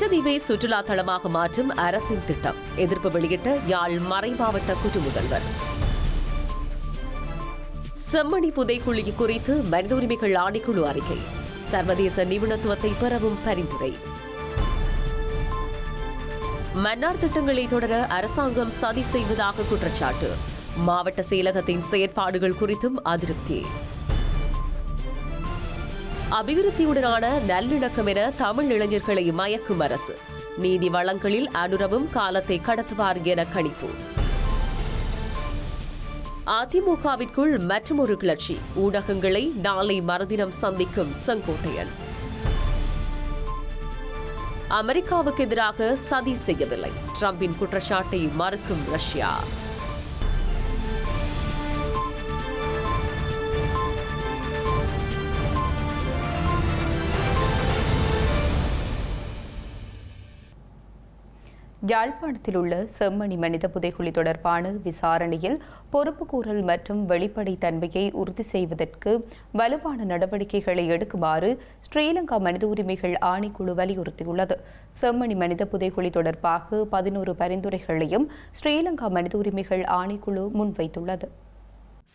கச்சதீவை சுற்றுலா தளமாக மாற்றும் அரசின் திட்டம். எதிர்ப்பு வெளியிட்ட யாழ் மறை மாவட்ட குற்று முதல்வர் செம்மணி புதைக்குழி குறித்து மனித உரிமைகள் ஆணைக்குழு அறிக்கை. சர்வதேச நிபுணத்துவத்தை பெறவும் பரிந்துரை. மன்னார் திட்டங்களை தொடர அரசாங்கம் சதி செய்வதாக குற்றச்சாட்டு. மாவட்ட செயலகத்தின் செயற்பாடுகள் குறித்தும் அதிருப்தி. அபிவிருத்தியுடனான நல்லிணக்கம் என தமிழ் இளைஞர்களை மயக்கும் அரசு. நீதி வளங்களில் அனுரவும் காலத்தை கடத்துவார் என கணிப்பு. அதிமுகவிற்குள் மற்றொரு கிளர்ச்சி. ஊடகங்களை நாளை மறுதினம் சந்திக்கும் செங்கோட்டையன். அமெரிக்காவுக்கு எதிராக சதி செய்யவில்லை. டிரம்பின் குற்றச்சாட்டை மறுக்கும் ரஷ்யா. யாழ்ப்பாணத்தில் உள்ள செம்மணி மனித புதைகுழி தொடர்பான விசாரணையில் பொறுப்புக்கூறல் மற்றும் வெளிப்படைத்தன்மையை உறுதி செய்வதற்கு வலுவான நடவடிக்கைகளை எடுக்குமாறு ஸ்ரீலங்கா மனித உரிமைகள் ஆணைக்குழு வலியுறுத்தியுள்ளது. செம்மணி மனித புதைகுழி தொடர்பாக பதினோரு பரிந்துரைகளையும் ஸ்ரீலங்கா மனித உரிமைகள் ஆணைக்குழு முன்வைத்துள்ளது.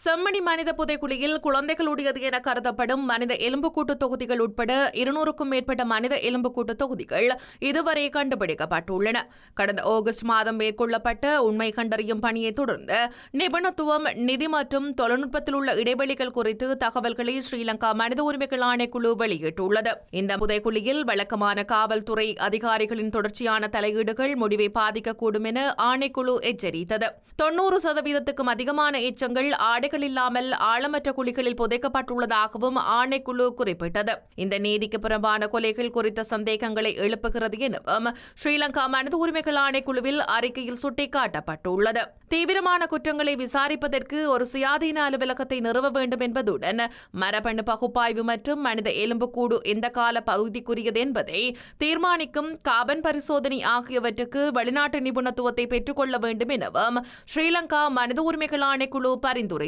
செம்மணி மனித புதைக்குழியில் குழந்தைகளுடையது என கருதப்படும் மனித எலும்புக்கூட்டு தொகுதிகள் உட்பட இருநூறுக்கும் மேற்பட்ட மனித எலும்புக்கூட்டு தொகுதிகள் இதுவரை கண்டுபிடிக்கப்பட்டுள்ளன. கடந்த ஆகஸ்ட் மாதம் மேற்கொள்ளப்பட்ட உண்மை கண்டறியும் பணியை தொடர்ந்து நிபுணத்துவம் நிதி மற்றும் தொழில்நுட்பத்தில் உள்ள இடைவெளிகள் குறித்து தகவல்களை ஸ்ரீலங்கா மனித உரிமைகள் ஆணைக்குழு வெளியிட்டுள்ளது. இந்த புதைக்குழியில் வழக்கமான காவல்துறை அதிகாரிகளின் தொடர்ச்சியான தலையீடுகள் முடிவை பாதிக்கக்கூடும் என ஆணைக்குழு எச்சரித்தது. தொன்னூறு சதவீதத்துக்கும் அதிகமான எச்சங்கள் தடைகள் இல்லாமல் ஆழமற்ற குழிகளில் புதைக்கப்பட்டுள்ளதாகவும் ஆணைக்குழு குறிப்பிட்டது. இந்த நீதிக்கு புறம்பான கொலைகள் குறித்த சந்தேகங்களை எழுப்புகிறது எனவும் ஸ்ரீலங்கா மனித உரிமைகள் ஆணைக்குழுவில் அறிக்கையில் சுட்டிக்காட்டப்பட்டுள்ளது. தீவிரமான குற்றங்களை விசாரிப்பதற்கு ஒரு சுயாதீன அலுவலகத்தை நிறுவ வேண்டும் என்பதுடன் மரபணு பகுப்பாய்வு மற்றும் மனித எலும்புக்கூடு எந்த கால பகுதிக்குரியது என்பதை தீர்மானிக்கும் காபன் பரிசோதனை ஆகியவற்றுக்கு வெளிநாட்டு நிபுணத்துவத்தை பெற்றுக்கொள்ள வேண்டும் எனவும் ஸ்ரீலங்கா மனித உரிமைகள் ஆணைக்குழு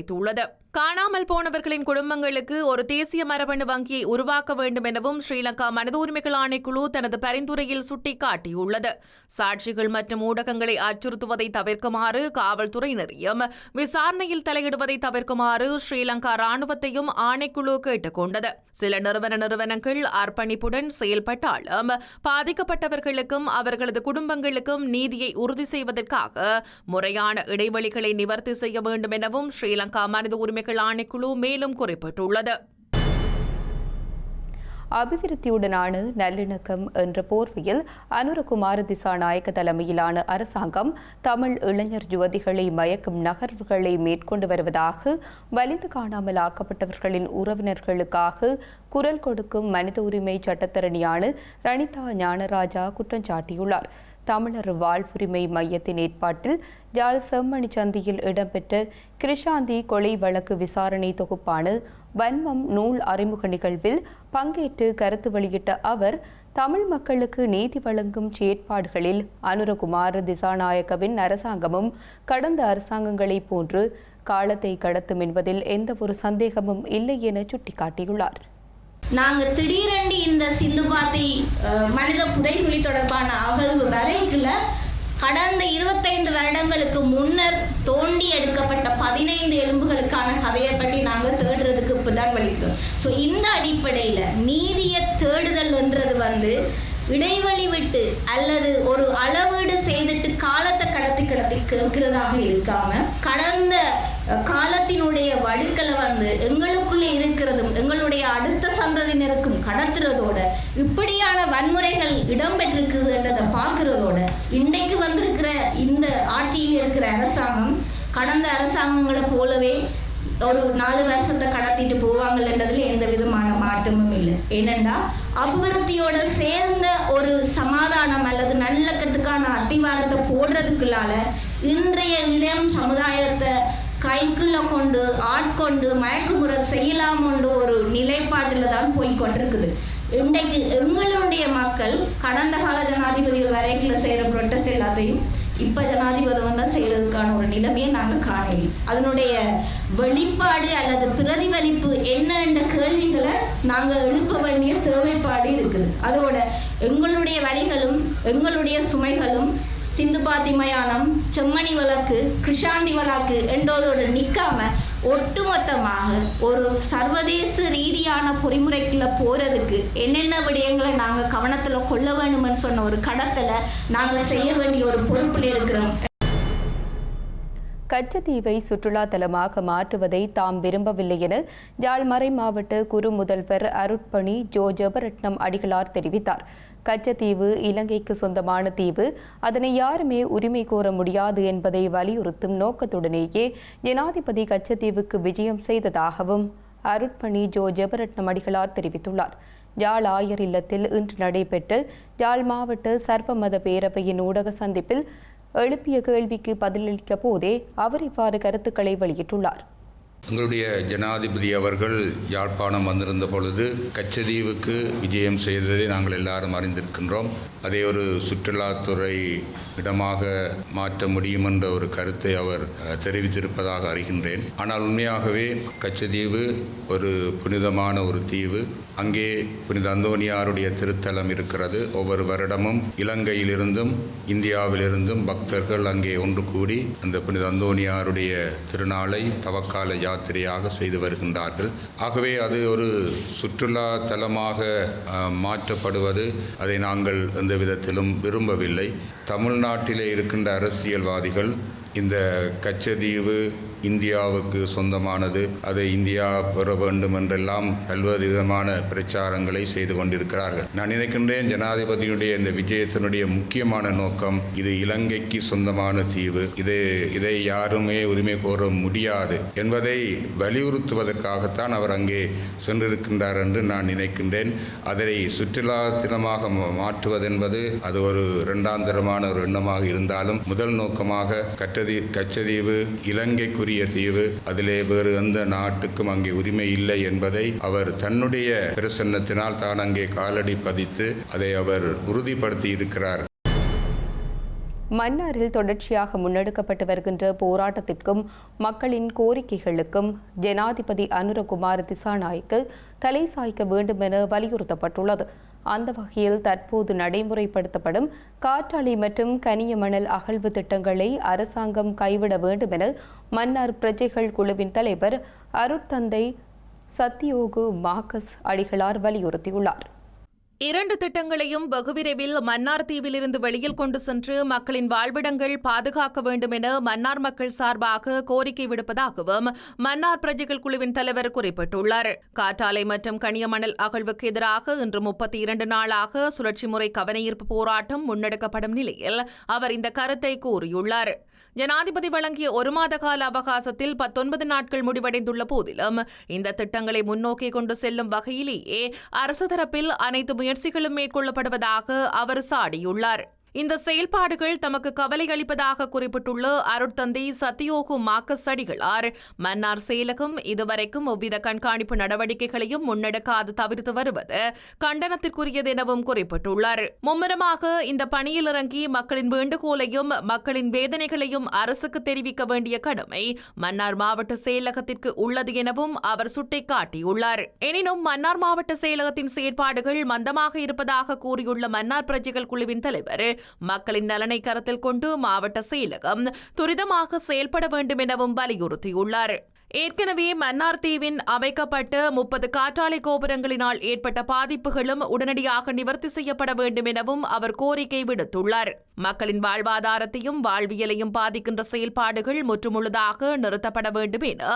பரிந்துரைத்துள்ளது காணாமல் போனவர்களின் குடும்பங்களுக்கு ஒரு தேசிய மரபணு வங்கியை உருவாக்க வேண்டும் எனவும் ஸ்ரீலங்கா மனித உரிமைகள் ஆணைக்குழு தனது பரிந்துரையில் சுட்டிக்காட்டியுள்ளது. சாட்சிகள் மற்றும் ஊடகங்களை அச்சுறுத்துவதை தவிர்க்குமாறு காவல்துறையினரையும் விசாரணையில் தலையிடுவதை தவிர்க்குமாறு ஸ்ரீலங்கா ராணுவத்தையும் ஆணைக்குழு கேட்டுக்கொண்டது. சில நிறுவன நிறுவனங்கள் அர்ப்பணிப்புடன் செயல்பட்டாலும் பாதிக்கப்பட்டவர்களுக்கும் அவர்களது குடும்பங்களுக்கும் நீதியை உறுதி செய்வதற்காக முறையான இடைவெளிகளை நிவர்த்தி செய்ய வேண்டும் எனவும் ஸ்ரீலங்கா மனித உரிமைகள் ஆணைக்குழு மேலும் குறிப்பிட்டுள்ளது. அபிவிருத்தியுடனான நல்லிணக்கம் என்ற போர்வையில் அனுரகுமார திசாநாயக்க தலைமையிலான அரசாங்கம் தமிழ் இளைஞர் யுவதிகளை மயக்கும் நகர்வுகளை மேற்கொண்டு வருவதாக வலிந்து காணாமல் ஆக்கப்பட்டவர்களின் உறவினர்களுக்காக குரல் கொடுக்கும் மனித உரிமை சட்டத்தரணியான ரணிதா ஞானராஜா குற்றம் சாட்டியுள்ளார். தமிழர் வாழ்வுரிமை மையத்தின் ஏற்பாட்டில் யாழ் செம்மணி சந்தியில் இடம்பெற்ற கிருஷாந்தி கொலை வழக்கு விசாரணை தொகுப்பான வன்மம் நூல் அறிமுக நிகழ்வில் பங்கேற்று கருத்து வெளியிட்ட அவர் தமிழ் மக்களுக்கு நீதி வழங்கும் செயற்பாடுகளில் அனுரகுமார் திசாநாயக்கவின் அரசாங்கமும் கடந்த அரசாங்கங்களைப் போன்று காலத்தை கடத்தும் என்பதில் எந்த ஒரு சந்தேகமும் இல்லை என சுட்டிக்காட்டியுள்ளார். நாங்கள் திடீரென்று இந்த சிந்து பாத்தி மனித புதைகுழி தொடர்பான அகழ்வு வரைக்குள்ள கடந்த இருபத்தைந்து வருடங்களுக்கு முன்னர் தோண்டி எடுக்கப்பட்ட பதினைந்து எலும்புகளுக்கான கதையை பற்றி நாங்கள் தேடுறதுக்கு இப்பதான் வலிக்கிறோம் ஸோ இந்த அடிப்படையில் நீதியை தேடுதல்ன்றது வந்து இடைவெளி விட்டு அல்லது ஒரு அளவீடு செய்துட்டு காலத்தை கடத்தி கடத்தி கேட்கிறதாக இருக்காம கடந்த காலத்தினுடைய வழுக்களை வந்து எங்களுக்குள்ளே இருக்கிறதும் எங்களுடைய அடுத்த சந்ததியினருக்கும் கடத்துறதோட இப்படியான வன்முறைகள் இடம்பெற்றிருக்குதுன்றதை பார்க்கிறதோட இன்றைக்கு வந்திருக்கிற இந்த ஆட்சியில் இருக்கிற அரசாங்கம் கடந்த அரசாங்கங்களை போலவே ஒரு நாலு வருஷத்தை கடத்திட்டு போவாங்கன்றதுல எந்த விதமான மாற்றமும் இல்லை. ஏனென்றா அபிவிருத்தியோட சேர்ந்த ஒரு சமாதானம் அல்லது நல்லக்கத்துக்கான அத்திவாரத்தை போடுறதுக்குள்ளால இன்றைய இளம் சமுதாயத்தை கைக்குள்ள கொண்டு ஆட்கொண்டு மயக்குமுறை செய்யலாம் கொண்டு ஒரு நிலைப்பாட்டில் தான் போய் கொண்டிருக்குது. இன்றைக்கு எங்களுடைய மக்கள் கடந்த கால ஜனாதிபதிகள் வரைக்குள்ள செய்கிற ப்ரொட்டஸ்ட் எல்லாத்தையும் இப்போ ஜனாதிபதி வந்தால் செய்கிறதுக்கான ஒரு நிலைமையை நாங்கள் காணலை அதனுடைய வெளிப்பாடு அல்லது பிரதிபலிப்பு என்ன என்ற கேள்விகளை நாங்கள் எழுப்ப வேண்டிய தேவைப்பாடு இருக்குது. அதோட எங்களுடைய வழிகளும் எங்களுடைய சுமைகளும் சிந்துபாத்தி மயானம் செம்மணி வழக்கு கிருஷாந்தி வழக்கு என்றோதோடு நிற்காம ஒட்டுமொத்தமாக ஒரு சர்வதேச ரீதியான பொறிமுறைக்குள்ள போறதுக்கு என்னென்ன விடயங்களை நாங்கள் கவனத்தில் கொள்ள வேணும்னு சொன்ன ஒரு கடத்தலை நாங்கள் செய்ய வேண்டிய ஒரு பொறுப்பில் இருக்கிறோம். கச்சத்தீவை சுற்றுலா தலமாக மாற்றுவதை தாம் விரும்பவில்லை என யாழ்மறை மாவட்ட குறு முதல்வர் அருட்பணி ஜோ ஜபரட்னம் அடிகளார் தெரிவித்தார். கச்சத்தீவு இலங்கைக்கு சொந்தமான தீவு. அதனை யாருமே உரிமை கோர முடியாது என்பதை வலியுறுத்தும் நோக்கத்துடனேயே ஜனாதிபதி கச்சத்தீவுக்கு விஜயம் செய்ததாகவும் அருட்பணி ஜோ. ஜெபரட்னம் அடிகளார் தெரிவித்துள்ளார். யாழ் ஆயர் இல்லத்தில் இன்று நடைபெற்ற யாழ் மாவட்ட சர்வமத பேரவையின் ஊடக சந்திப்பில் எழுப்பிய கேள்விக்கு பதிலளிக்க போதே அவர் இவ்வாறு கருத்துக்களை வெளியிட்டுள்ளார். எங்களுடைய ஜனாதிபதி அவர்கள் யாழ்ப்பாணம் வந்திருந்த பொழுது கச்சதீவுக்கு விஜயம் செய்ததை நாங்கள் எல்லாரும் அறிந்திருக்கின்றோம். அதை ஒரு சுற்றுலாத்துறை இடமாக மாற்ற முடியும் என்ற ஒரு கருத்தை அவர் தெரிவித்திருப்பதாக அறிகின்றேன். ஆனால் உண்மையாகவே கச்சதீவு ஒரு புனிதமான ஒரு தீவு. அங்கே புனித அந்தோனியாருடைய திருத்தலம் இருக்கிறது. ஒவ்வொரு வருடமும் இலங்கையிலிருந்தும் இந்தியாவிலிருந்தும் பக்தர்கள் அங்கே ஒன்று கூடி அந்த புனித அந்தோனியாருடைய திருநாளை தவக்கால யாத்திரையாக செய்து வருகின்றார்கள். ஆகவே அது ஒரு சுற்றுலா தலமாக மாற்றப்படுவது அதை நாங்கள் எந்த விதத்திலும் விரும்பவில்லை. தமிழ்நாட்டிலே இருக்கின்ற அரசியல்வாதிகள் இந்த கச்சதீவு இந்தியாவுக்கு சொந்தமானது. அதை இந்தியா பெற வேண்டும் என்றெல்லாம் பல்வேறு விதமான பிரச்சாரங்களை செய்து கொண்டிருக்கிறார்கள். நான் நினைக்கின்றேன் ஜனாதிபதியுடைய இந்த விஜயத்தினுடைய முக்கியமான நோக்கம் இது இலங்கைக்கு சொந்தமான தீவு. இது இதை யாருமே உரிமை கோர முடியாது என்பதை வலியுறுத்துவதற்காகத்தான் அவர் அங்கே சென்றிருக்கின்றார் என்று நான் நினைக்கின்றேன். அதை சுற்றுலா தினமாக மா- மாற்றுவதென்பது அது ஒரு இரண்டாந்தரமான ஒரு எண்ணமாக இருந்தாலும் முதல் நோக்கமாக கட்டதி கச்சதீவு இலங்கைக்குரிய தீவு. அதிலே வேறு எந்த நாட்டுக்கும் அங்கே உரிமை இல்லை என்பதை அவர் தன்னுடைய பிரசன்னத்தினால் தான் அங்கே காலடி பதித்து அதை அவர் உறுதிப்படுத்தி இருக்கிறார் மன்னாரில் தொடர்ச்சியாக முன்னெடுக்கப்பட்டு வருகின்ற போராட்டத்திற்கும் மக்களின் கோரிக்கைகளுக்கும் ஜனாதிபதி அனுரகுமார் திசாநாய்க்கு தலை சாய்க்க வேண்டும் என வலியுறுத்தப்பட்டுள்ளது. அந்த வகையில் தற்போது நடைமுறைப்படுத்தப்படும் காற்றாலை மற்றும் கனிய மணல் அகழ்வு திட்டங்களை அரசாங்கம் கைவிட வேண்டும் என மன்னார் பிரஜைகள் குழுவின் தலைவர் அருட்தந்தை சத்யோகு மார்க்கஸ் அடிகளார் வலியுறுத்தியுள்ளார். இரண்டு திட்டங்களையும் வெகுவிரைவில் மன்னார் தீவிலிருந்து வெளியில் கொண்டு சென்று மக்களின் வாழ்விடங்கள் பாதுகாக்க வேண்டும் என மன்னார் மக்கள் சார்பாக கோரிக்கை விடுப்பதாகவும் மன்னார் பிரஜைகள் குழுவின் தலைவர் குறிப்பிட்டுள்ளார். காற்றாலை மற்றும் கனியமணல் அகழ்வுக்கு எதிராக இன்று முப்பத்தி இரண்டு நாளாக சுழற்சி முறை கவனஈர்ப்பு போராட்டம் முன்னெடுக்கப்படும் நிலையில் அவர் இந்த கருத்தை கூறியுள்ளார். ஜனாதிபதி வழங்கிய ஒரு மாத கால அவகாசத்தில் பத்தொன்பது நாட்கள் முடிவடைந்துள்ள போதிலும் இந்த திட்டங்களை முன்னோக்கி கொண்டு செல்லும் வகையிலேயே அரசு தரப்பில் அனைத்து முயற்சிகளும் மேற்கொள்ளப்படுவதாக அவர் சாடியுள்ளார். இந்த செயல்பாடுகள் தமக்கு கவலை அளிப்பதாக குறிப்பிட்டுள்ள அருட்தந்தை சத்தியோகு மாக்கஸ் அடிகளார். மன்னார் செயலகம் இதுவரைக்கும் எவ்வித கண்காணிப்பு நடவடிக்கைகளையும் முன்னெடுக்காது தவிர்த்து வருவது கண்டனத்திற்குரியது எனவும் குறிப்பிட்டுள்ளார். மும்முரமாக இந்த பணியில் இறங்கி மக்களின் வேண்டுகோளையும் மக்களின் வேதனைகளையும் அரசுக்கு தெரிவிக்க வேண்டிய கடமை மன்னார் மாவட்ட செயலகத்திற்கு உள்ளது எனவும் அவர் சுட்டிக்காட்டியுள்ளார். எனினும் மன்னார் மாவட்ட செயலகத்தின் செயற்பாடுகள் மந்தமாக இருப்பதாக கூறியுள்ள மன்னார் பிரஜைகள் குழுவின் தலைவர் மக்களின் நலனை கருத்தில் கொண்டு மாவட்ட செயலகம் துரிதமாக செயல்பட வேண்டும் எனவும் வலியுறுத்தியுள்ளார். ஏற்கனவே மன்னார் தீவின் அமைக்கப்பட்ட முப்பது காற்றாலை கோபுரங்களினால் ஏற்பட்ட பாதிப்புகளும் உடனடியாக நிவர்த்தி செய்யப்பட வேண்டும் எனவும் அவர் கோரிக்கை விடுத்துள்ளார். மக்களின் வாழ்வாதாரத்தையும் வாழ்வியலையும் பாதிக்கின்ற செயல்பாடுகள் முற்றுமுழுதாக நிறுத்தப்பட வேண்டும் என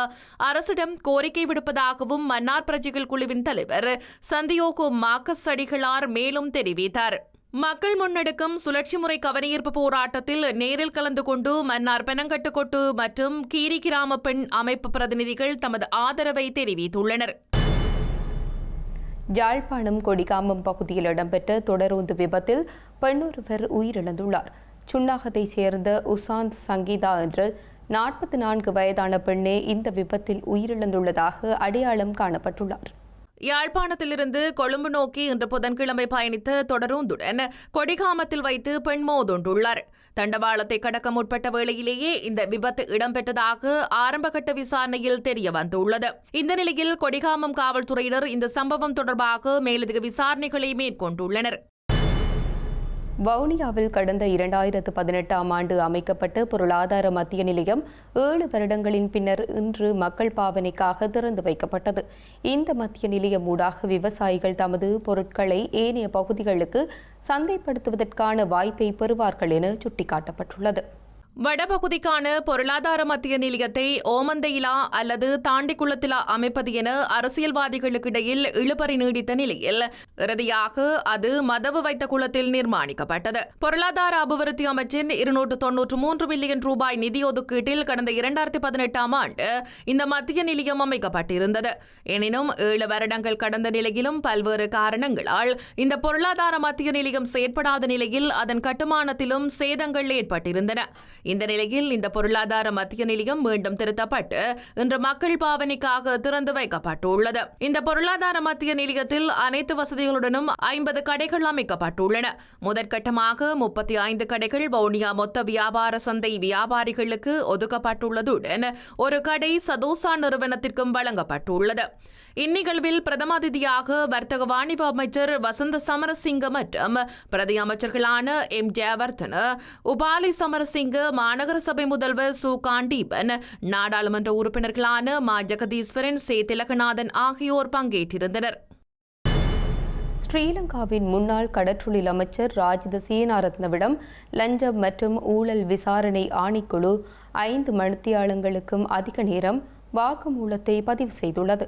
அரசிடம் கோரிக்கை விடுப்பதாகவும் மன்னார் பிரஜைகள் குழுவின் தலைவர் சந்தியோகோ மாக்கஸ் அடிகளார் மேலும் தெரிவித்தார். மக்கள் முன்னெடுக்கும் சுழற்சி முறை கவனஈர்ப்பு போராட்டத்தில் நேரில் கலந்து கொண்டு மன்னார் பெனங்கட்டுக்கொட்டு மற்றும் கீரி கிராம பெண் அமைப்பு பிரதிநிதிகள் தமது ஆதரவை தெரிவித்துள்ளனர். யாழ்ப்பாணம் கொடிகாமம் பகுதியில் இடம்பெற்ற தொடருந்து விபத்தில் பெண்ணொருவர் உயிரிழந்துள்ளார். சுன்னாகத்தைச் சேர்ந்த உசாந்த் சங்கீதா என்று நாற்பத்தி நான்கு வயதான பெண்ணே இந்த விபத்தில் உயிரிழந்துள்ளதாக அடையாளம் காணப்பட்டுள்ளார். யாழ்ப்பாணத்திலிருந்து கொழும்பு நோக்கி இன்று புதன்கிழமை பயணித்த தொடரூந்துடன் கொடிகாமத்தில் வைத்து பெண் மோதுண்டுள்ளார். தண்டவாளத்தை கடக்க முற்பட்ட வேளையிலேயே இந்த விபத்து இடம்பெற்றதாக ஆரம்பகட்ட விசாரணையில் தெரிய வந்துள்ளது இந்த நிலையில் கொடிகாமம் காவல்துறையினர் இந்த சம்பவம் தொடர்பாக மேலதிக விசாரணைகளை மேற்கொண்டுள்ளனர். வவுனியாவில் கடந்த இரண்டாயிரத்து பதினெட்டாம் ஆண்டு அமைக்கப்பட்ட பொருளாதார மத்திய நிலையம் ஏழு வருடங்களின் பின்னர் இன்று மக்கள் பாவனைக்காக திறந்து வைக்கப்பட்டது. இந்த மத்திய நிலையம் ஊடாக விவசாயிகள் தமது பொருட்களை ஏனைய பகுதிகளுக்கு சந்தைப்படுத்துவதற்கான வாய்ப்பை பெறுவார்கள் என சுட்டிக்காட்டப்பட்டுள்ளது. வடபகுதிக்கான பொருளாதார மத்திய நிலையத்தை ஓமந்தையிலா அல்லது தாண்டிக்குளத்திலா அமைப்பது என அரசியல்வாதிகளுக்கிடையில் இழுபறி நீடித்த நிலையில் இறுதியாக அது மதவு வைத்த குளத்தில் நிர்மாணிக்கப்பட்டது. பொருளாதார அபிவிருத்தி அமைச்சின் இருநூற்று தொன்னூற்று மூன்று பில்லியன் ரூபாய் நிதி ஒதுக்கீட்டில் கடந்த இரண்டாயிரத்தி பதினெட்டாம் ஆண்டு இந்த மத்திய நிலையம் அமைக்கப்பட்டிருந்தது. எனினும் ஏழு வருடங்கள் கடந்த நிலையிலும் பல்வேறு காரணங்களால் இந்த பொருளாதார மத்திய நிலையம் செயற்படாத நிலையில் அதன் கட்டுமானத்திலும் சேதங்கள் ஏற்பட்டிருந்தன. இந்த நிலையில் இந்த பொருளாதார மத்திய நிலையம் மீண்டும் திருத்தப்பட்டு இன்று மக்கள் பாவனைக்காக திறந்து வைக்கப்பட்டுள்ளது. இந்த பொருளாதார மத்திய நிலையத்தில் அனைத்து வசதிகளுடனும் ஐம்பது கடைகள் அமைக்கப்பட்டுள்ளன. முதற்கட்டமாக முப்பத்தி ஐந்து கடைகள் வவுனியா மொத்த வியாபார சந்தை வியாபாரிகளுக்கு ஒதுக்கப்பட்டுள்ளதுடன் ஒரு கடை சதோசா நிறுவனத்திற்கும் வழங்கப்பட்டுள்ளது. இந்நிகழ்வில் பிரதம அதிதியாக வர்த்தக வாணிப அமைச்சர் வசந்த சமரசிங்க மற்றும் பிரதி அமைச்சர்களான எம் ஜெயவர்தன உபாலி சமரசிங்க மாநகர சபை முதல்வர் சு காண்டீபன் நாடாளுமன்ற உறுப்பினர்களான மா ஜெகதீஸ்வரன் சே திலகநாதன் ஆகியோர் பங்கேற்றிருந்தனர். ஸ்ரீலங்காவின் முன்னாள் கடற்றொழில் அமைச்சர் ராஜித சீனாரத்னவிடம் லஞ்சம் மற்றும் ஊழல் விசாரணை ஆணைக்குழு ஐந்து மணித்தியாளங்களுக்கும் அதிக நேரம் வாக்குமூலத்தை பதிவு செய்துள்ளது.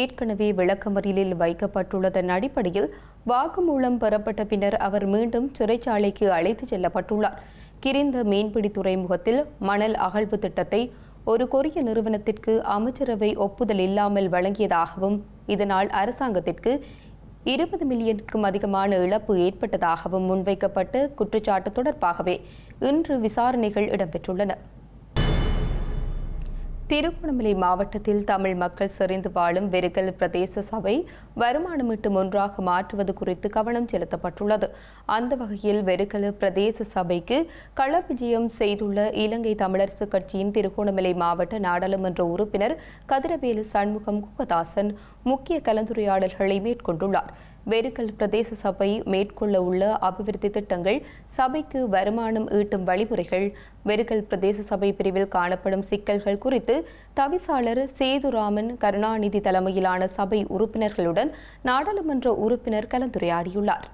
ஏற்கனவே விளக்கமறியலில் வைக்கப்பட்டுள்ளதன் அடிப்படையில் வாக்குமூலம் பெறப்பட்ட பின்னர் அவர் மீண்டும் சிறைச்சாலைக்கு அழைத்துச் செல்லப்பட்டுள்ளார். கிரிந்த மீன்பிடி துறைமுகத்தில் மணல் அகழ்வு திட்டத்தை ஒரு கொரிய நிறுவனத்திற்கு அமைச்சரவை ஒப்புதல் இல்லாமல் வழங்கியதாகவும் இதனால் அரசாங்கத்திற்கு இருபது மில்லியனுக்கும் அதிகமான இழப்பு ஏற்பட்டதாகவும் முன்வைக்கப்பட்ட குற்றச்சாட்டு தொடர்பாகவே இன்று விசாரணைகள் இடம்பெற்றுள்ளன. திருகோணமலை மாவட்டத்தில் தமிழ் மக்கள் செறிந்து வாழும் வெறுகல் பிரதேச சபை வருமானமிட்டு ஒன்றாக மாற்றுவது குறித்து கவனம் செலுத்தப்பட்டுள்ளது. அந்த வகையில் வெறுகல் பிரதேச சபைக்கு கள விஜயம் செய்துள்ள இலங்கை தமிழரசு கட்சியின் திருகோணமலை மாவட்ட நாடாளுமன்ற உறுப்பினர் கதிரவேலு சண்முகம் குகதாசன் முக்கிய கலந்துரையாடல்களை மேற்கொண்டுள்ளார். வெறுக்கல் பிரதேச சபை மேற்கொள்ள உள்ள அபிவிருத்தி திட்டங்கள் சபைக்கு வருமானம் ஈட்டும் வழிமுறைகள் வெறுக்கல் பிரதேச சபை பிரிவில் காணப்படும் சிக்கல்கள் குறித்து தவிசாளர் சேதுராமன் கருணாநிதி தலைமையிலான சபை உறுப்பினர்களுடன் நாடாளுமன்ற உறுப்பினர் கலந்துரையாடியுள்ளார்.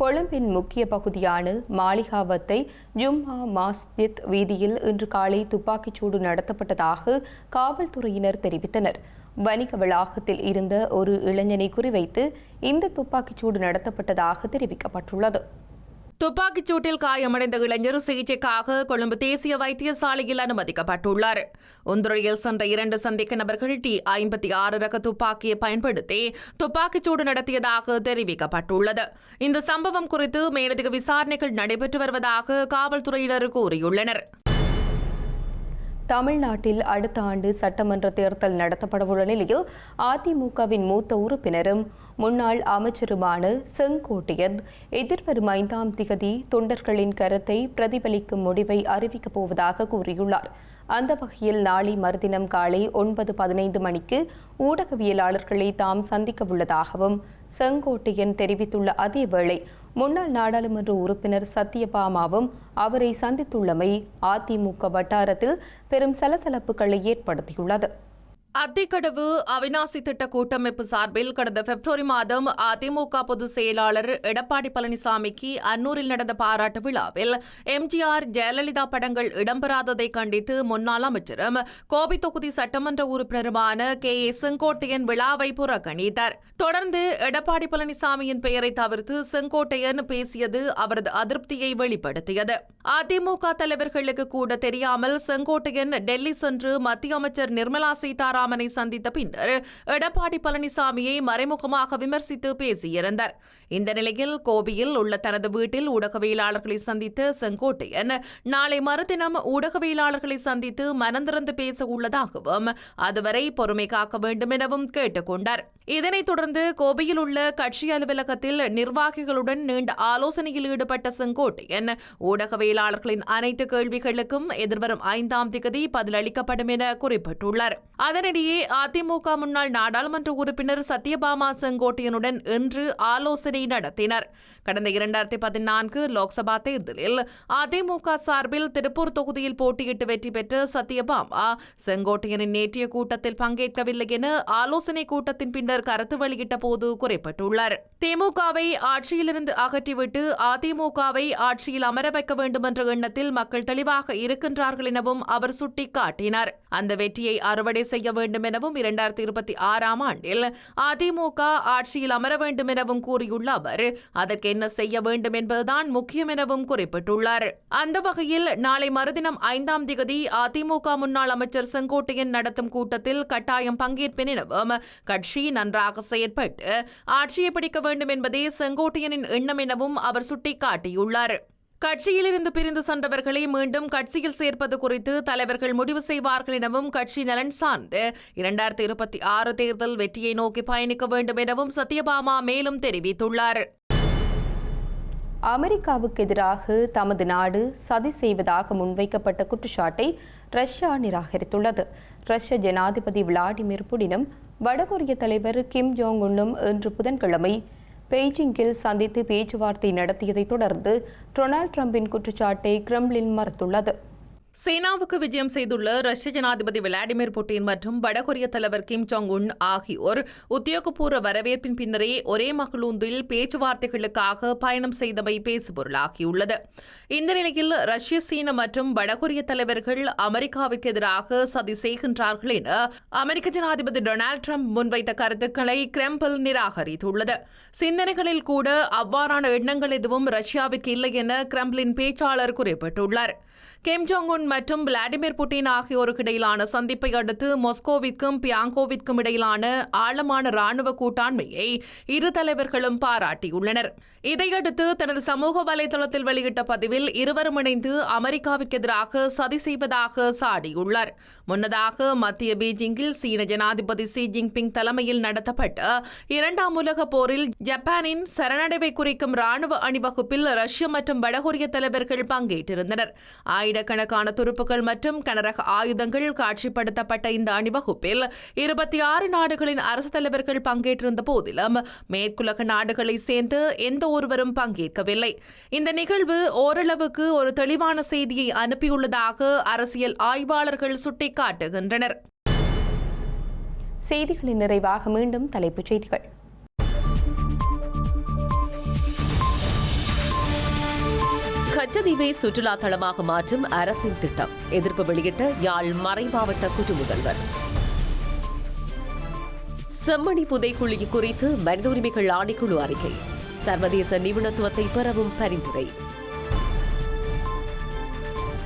கொழும்பின் முக்கிய பகுதியான மாளிகாவத்தை ஜும்மா மாஸ்ஜித் வீதியில் இன்று காலை துப்பாக்கிச்சூடு நடத்தப்பட்டதாக காவல்துறையினர் தெரிவித்தனர். வணிக வளாகத்தில் இருந்த ஒரு இளைஞனை குறிவைத்து இந்த துப்பாக்கிச்சூடு நடத்தப்பட்டதாக தெரிவிக்கப்பட்டுள்ளது. துப்பாக்கிச்சூட்டில் காயமடைந்த இளைஞர் சிகிச்சைக்காக கொழும்பு தேசிய வைத்தியசாலையில் அனுமதிக்கப்பட்டுள்ளார். உந்துறையில் சென்ற இரண்டு சந்தேக நபர்கள் டி ஐம்பத்தி ஆறு ரக துப்பாக்கியை பயன்படுத்தி துப்பாக்கிச்சூடு நடத்தியதாக தெரிவிக்கப்பட்டுள்ளது. இந்த சம்பவம் குறித்து மேலதிக விசாரணைகள் நடைபெற்று வருவதாக காவல்துறையினர் கூறியுள்ளனர். தமிழ்நாட்டில் அடுத்த ஆண்டு சட்டமன்ற தேர்தல் நடத்தப்படவுள்ள நிலையில் அதிமுகவின் மூத்த உறுப்பினரும் முன்னாள் அமைச்சருமான செங்கோட்டையன் எதிர்வரும் ஐந்தாம் திகதி தொண்டர்களின் கருத்தை பிரதிபலிக்கும் முடிவை அறிவிக்கப் போவதாக கூறியுள்ளார். அந்த வகையில் நாளை மறுதினம் காலை ஒன்பது பதினைந்து மணிக்கு ஊடகவியலாளர்களை தாம் சந்திக்க உள்ளதாகவும் செங்கோட்டையன் தெரிவித்துள்ள அதேவேளை முன்னாள் நாடாளுமன்ற உறுப்பினர் சத்யபாமாவும் அவரை சந்தித்துள்ளமை அதிமுக வட்டாரத்தில் பெரும் சலசலப்புகளை ஏற்படுத்தியுள்ளது. அத்திக்கடவு அவினாசி திட்ட கூட்டமைப்பு சார்பில் கடந்த பிப்ரவரி மாதம் அதிமுக பொதுச் செயலாளர் எடப்பாடி பழனிசாமிக்கு அன்னூரில் நடந்த பாராட்டு விழாவில் எம்ஜிஆர் ஜெயலலிதா படங்கள் இடம்பெறாததை கண்டித்து முன்னாள் அமைச்சரும் கோபி தொகுதி சட்டமன்ற உறுப்பினருமான கே ஏ செங்கோட்டையன் விழாவை புறக்கணித்தார். தொடர்ந்து எடப்பாடி பழனிசாமியின் பெயரை தவிர்த்து செங்கோட்டையன் பேசியது அவரது அதிருப்தியை வெளிப்படுத்தியது. அதிமுக தலைவர்களுக்கு கூட தெரியாமல் செங்கோட்டையன் டெல்லி சென்று மத்திய அமைச்சர் நிர்மலா சீதாராமன் சீதாராமனை சந்தித்த பின்னர் எடப்பாடி பழனிசாமியை மறைமுகமாக விமர்சித்து பேசியிருந்தார். இந்த நிலையில் கோபியில் உள்ள தனது வீட்டில் ஊடகவியலாளர்களை சந்தித்த செங்கோட்டையன் நாளை மறுதினம் ஊடகவியலாளர்களை சந்தித்து மனந்திறந்து பேச உள்ளதாகவும் அதுவரை பொறுமை காக்க வேண்டும் எனவும் கேட்டுக்கொண்டார். இதனைத் தொடர்ந்து கோபியில் உள்ள கட்சி அலுவலகத்தில் நிர்வாகிகளுடன் நீண்ட ஆலோசனையில் ஈடுபட்ட செங்கோட்டையன் ஊடகவியலாளர்களின் அனைத்து கேள்விகளுக்கும் எதிர்வரும் ஐந்தாம் திகதி பதிலளிக்கப்படும் என குறிப்பிட்டுள்ளார். இதனிடையே அதிமுக முன்னாள் நாடாளுமன்ற உறுப்பினர் சத்யபாமா செங்கோட்டையனுடன் இன்று ஆலோசனை நடத்தினர். கடந்த இரண்டாயிரத்தி பதினான்கு லோக்சபா தேர்தலில் அதிமுக சார்பில் திருப்பூர் தொகுதியில் போட்டியிட்டு வெற்றி பெற்ற சத்யபாமா செங்கோட்டையனின் நேற்றைய கூட்டத்தில் பங்கேற்கவில்லை என ஆலோசனை கூட்டத்தின் பின்னர் கருத்து வெளியிட்ட போது குறிப்பிட்டுள்ளார். திமுகவை ஆட்சியிலிருந்து அகற்றிவிட்டு அதிமுகவை ஆட்சியில் அமர வைக்க வேண்டும் என்ற எண்ணத்தில் மக்கள் தெளிவாக இருக்கின்றார்கள் எனவும் அவர் சுட்டிக்காட்டினார். அந்த வெற்றியை அறுவடை செய்ய வேண்டும் எனவும் இரண்டாயிரத்தி இருபத்தி ஆறாம் ஆண்டில் அதிமுக ஆட்சியில் அமர வேண்டும் எனவும் கூறியுள்ள அவர் அதற்கு என்ன செய்ய வேண்டும் என்பதுதான் முக்கியம் எனவும் குறிப்பிட்டுள்ளார். அந்த வகையில் நாளை மறுதினம் ஐந்தாம் திகதி அதிமுக முன்னாள் அமைச்சர் செங்கோட்டையன் நடத்தும் கூட்டத்தில் கட்டாயம் பங்கேற்பேன் எனவும் கட்சி நன்றாக செயற்பட்டு ஆட்சியை பிடிக்க வேண்டும் என்பதே செங்கோட்டையனின் எண்ணம் எனவும் அவர் சுட்டிக்காட்டியுள்ளார். கட்சியிலிருந்து பிரிந்து சென்றவர்களை மீண்டும் கட்சியில் சேர்ப்பது குறித்து தலைவர்கள் முடிவு செய்வார்கள் எனவும் கட்சி நலன் சார்ந்து இரண்டாயிரத்தி இருபத்தி ஆறு தேர்தல் வெற்றியை நோக்கி பயணிக்க வேண்டும் எனவும் சத்யபாமா மேலும் தெரிவித்துள்ளார். அமெரிக்காவுக்கு எதிராக தமது நாடு சதி செய்வதாக முன்வைக்கப்பட்ட குற்றச்சாட்டை ரஷ்யா நிராகரித்துள்ளது. ரஷ்ய ஜனாதிபதி விளாடிமிர் புடினும் வடகொரிய தலைவர் கிம் ஜோங் உன்னும் இன்று புதன்கிழமை பெய்ஜிங்கில் சந்தித்து பேச்சுவார்த்தை நடத்தியதைத் தொடர்ந்து டொனால்ட் ட்ரம்பின் குற்றச்சாட்டை கிரெம்ளின் மறுத்துள்ளது. சீனாவுக்கு விஜயம் செய்துள்ள ரஷ்ய ஜனாதிபதி விளாடிமிர் புட்டின் மற்றும் வடகொரிய தலைவர் கிம் ஜாங் உன் ஆகியோர் உத்தியோகபூர்வ வரவேற்பின் பின்னரே ஒரே மகளூந்தில் பேச்சுவார்த்தைகளுக்காக பயணம் செய்தவை பேசுபொருளாகியுள்ளது. இந்த நிலையில் ரஷ்ய சீன மற்றும் வடகொரிய தலைவர்கள் அமெரிக்காவுக்கு எதிராக சதி செய்கின்றார்கள் என அமெரிக்க ஜனாதிபதி டொனால்டு ட்ரம்ப் முன்வைத்த கருத்துக்களை கிரெம்பிள் நிராகரித்துள்ளது. சிந்தனைகளில் கூட அவ்வாறான எண்ணங்கள் எதுவும் ரஷ்யாவுக்கு இல்லை என கிரெம்பிளின் பேச்சாளர் குறிப்பிட்டுள்ளார். கிம் ஜாங் உன் புட்டின் மற்றும் விளாடிமிர் புட்டின் ஆகியோருக்கு இடையிலான சந்திப்பை அடுத்து மொஸ்கோவிற்கும் பியாங்கோவிற்கும் இடையிலான ஆழமான ராணுவ கூட்டாண்மையை இரு தலைவர்களும் பாராட்டியுள்ளனர். இதையடுத்து தனது சமூக வலைதளத்தில் வெளியிட்ட பதிவில் இருவரும் இணைந்து அமெரிக்காவிற்கு எதிராக சதி செய்வதாக சாடியுள்ளார். முன்னதாக மத்திய பீஜிங்கில் சீன ஜனாதிபதி சி ஜின்பிங் தலைமையில் நடத்தப்பட்ட இரண்டாம் உலக போரில் ஜப்பானின் சரணடைவை குறிக்கும் ராணுவ அணிவகுப்பில் ரஷ்ய மற்றும் வடகொரிய தலைவர்கள் பங்கேற்றிருந்தனர். ஆயிரக்கணக்கான துருப்புகள் மற்றும் கனரக ஆயுதங்கள் காட்சிப்படுத்தப்பட்ட இந்த அணிவகுப்பில் இருபத்தி ஆறு நாடுகளின் அரசு தலைவர்கள் பங்கேற்றிருந்த போதிலும் மேற்குலக நாடுகளை சேர்ந்து எந்த ஒருவரும் பங்கேற்கவில்லை. இந்த நிகழ்வு ஓரளவுக்கு ஒரு தெளிவான செய்தியை அனுப்பியுள்ளதாக அரசியல் ஆய்வாளர்கள் சுட்டிக்காட்டுகின்றனர். செய்திகளின் நிறைவாக மீண்டும் தலைப்புச் செய்திகள். கச்சதீவை சுற்றுலா தளமாக மாற்றும் அரசின் திட்டம். எதிர்ப்பு வெளியிட்ட யாழ் மறைமாவட்ட குற்று முதல்வர் செம்மணி புதைக்குழி குறித்து மனித உரிமைகள் ஆணைக்குழு அறிக்கை. சர்வதேச நிபுணத்துவத்தை பெறவும் பரிந்துரை.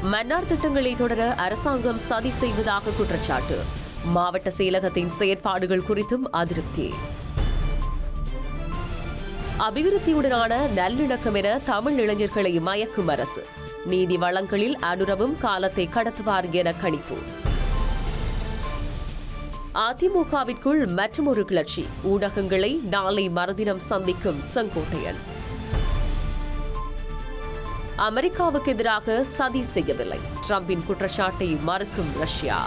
மன்னார் திட்டங்களை தொடர அரசாங்கம் சதி செய்வதாக குற்றச்சாட்டு. மாவட்ட செயலகத்தின் செயற்பாடுகள் குறித்தும் அதிருப்தி. அபிவிருத்தியுடனான நல்லிணக்கம் என தமிழ் இளைஞர்களை மயக்கும் அரசு. நீதி வளங்களில் அனுரவும் காலத்தை கடத்துவார் என கணிப்பு. அதிமுகவிற்குள் மற்றொரு கிளர்ச்சி. ஊடகங்களை நாளை மறுதினம் சந்திக்கும் செங்கோட்டையன். அமெரிக்காவுக்கு எதிராக சதி செய்யவில்லை. டிரம்பின் குற்றச்சாட்டை மறுக்கும் ரஷ்யா.